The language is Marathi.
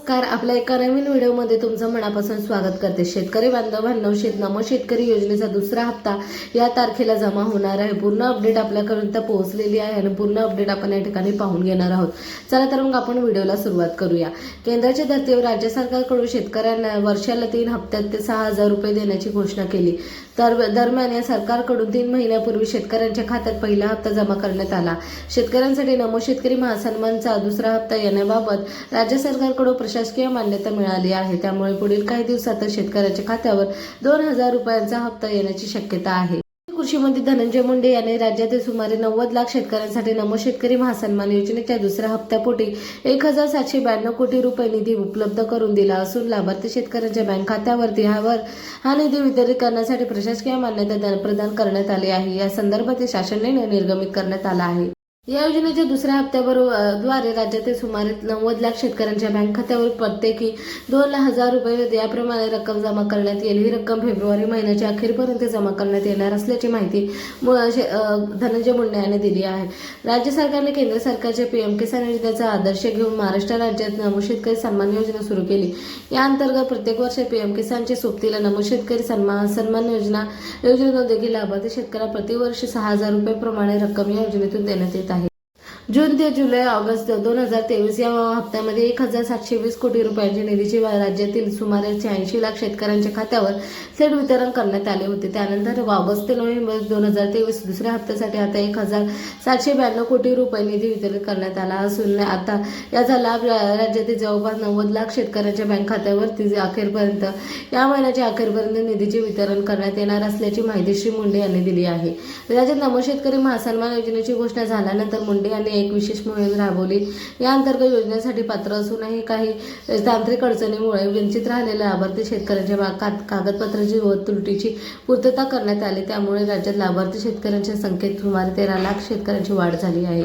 नमस्कार. आपल्या एका नवीन व्हिडिओमध्ये तुमचं मनापासून स्वागत करते. शेतकरी बांधवांनो शेत नमो शेतकरी योजनेचा दुसरा हप्ता या तारखेला जमा होणार आहे. पूर्ण अपडेट आपल्यापर्यंत पोहोचलेली आहे आणि पूर्ण अपडेट आपण या ठिकाणी पाहून घेणार आहोत. चला तर मग आपण व्हिडिओला सुरुवात करूया. केंद्राच्या धर्तीवर राज्य सरकारकडून शेतकऱ्यांना वर्षाला तीन हप्त्यात ते सहा हजार रुपये देण्याची घोषणा केली. तर दरम्यान या सरकारकडून तीन महिन्यापूर्वी शेतकऱ्यांच्या खात्यात पहिला हप्ता जमा करण्यात आला. शेतकऱ्यांसाठी नमो शेतकरी महासन्मानचा दुसरा हप्ता येण्याबाबत राज्य सरकारकडून प्रशासकीय मान्यता मिळाली आहे. त्यामुळे पुढील काही दिवसातच शेतकऱ्याच्या खात्यावर दोन हजार रुपयांचा हप्ता येण्याची शक्यता आहे. कृषी मंत्री धनंजय मुंडे यांनी राज्यातील सुमारे नव्वद लाख शेतकऱ्यांसाठी नमो शेतकरी महासन्मान योजनेच्या दुसऱ्या हप्त्यापोटी एक हजार सातशे ब्याण्णव कोटी रुपये निधी उपलब्ध करून दिला असून लाभार्थी शेतकऱ्यांच्या बँक खात्यावरती ह्यावर हा निधी वितरित करण्यासाठी प्रशासकीय मान्यता प्रदान करण्यात आली आहे. या संदर्भात शासन निर्णय निर्गमित करण्यात आला आहे. या योजनेच्या दुसऱ्या हप्त्याबरोबरद्वारे राज्यातील सुमारे नव्वद लाख शेतकऱ्यांच्या बँक खात्यावर प्रत्येकी दोन हजार रुपये याप्रमाणे रक्कम जमा करण्यात येईल. ही रक्कम फेब्रुवारी महिन्याच्या अखेरपर्यंत जमा करण्यात येणार असल्याची माहिती धनंजय मुंडे यांनी दिली आहे. राज्य सरकारने केंद्र सरकारच्या पीएम किसान योजनेचा आदर्श घेऊन महाराष्ट्र राज्यात नमो शेतकरी सन्मान योजना सुरू केली. या अंतर्गत प्रत्येक वर्षी पीएम किसानच्या सोबतीला नमो शेतकरी सन्मान सन्मान योजना योजनेतून देखील लाभार्थी शेतकऱ्याला प्रतिवर्षी सहा हजार रुपये प्रमाणे रक्कम या योजनेतून देण्यात येत आहे. जून ते जुलै ऑगस्ट दोन हजार तेवीस या हप्त्यामध्ये एक हजार सातशे वीस कोटी रुपयांची निधीची राज्यातील सुमारे शहाऐंशी लाख शेतकऱ्यांच्या खात्यावर थेट वितरण करण्यात आले होते. त्यानंतर ऑगस्ट ते नोव्हेंबर दोन हजार तेवीस दुसऱ्या हप्त्यासाठी आता एक हजार सातशे ब्याण्णव कोटी रुपये निधी वितरित करण्यात आला असून आता याचा लाभ राज्यातील जवळपास नव्वद लाख शेतकऱ्यांच्या बँक खात्यावरती अखेरपर्यंत या महिन्याच्या अखेरपर्यंत निधीचे वितरण करण्यात येणार असल्याची माहिती श्री मुंडे यांनी दिली आहे. राज्यात नमो शेतकरी महासन्मान योजनेची घोषणा झाल्यानंतर मुंडे यांनी एक विशेष मोहीम राबवली. या अंतर्गत योजनेसाठी पात्र असूनही काही तांत्रिक अडचणीमुळे वंचित राहिलेल्या लाभार्थी शेतकऱ्यांच्या बा- का- कागदपत्राची व त्रुटीची पूर्तता करण्यात आली. त्यामुळे राज्यात लाभार्थी शेतकऱ्यांच्या संख्येत सुमारे तेरा लाख शेतकऱ्यांची वाढ झाली आहे.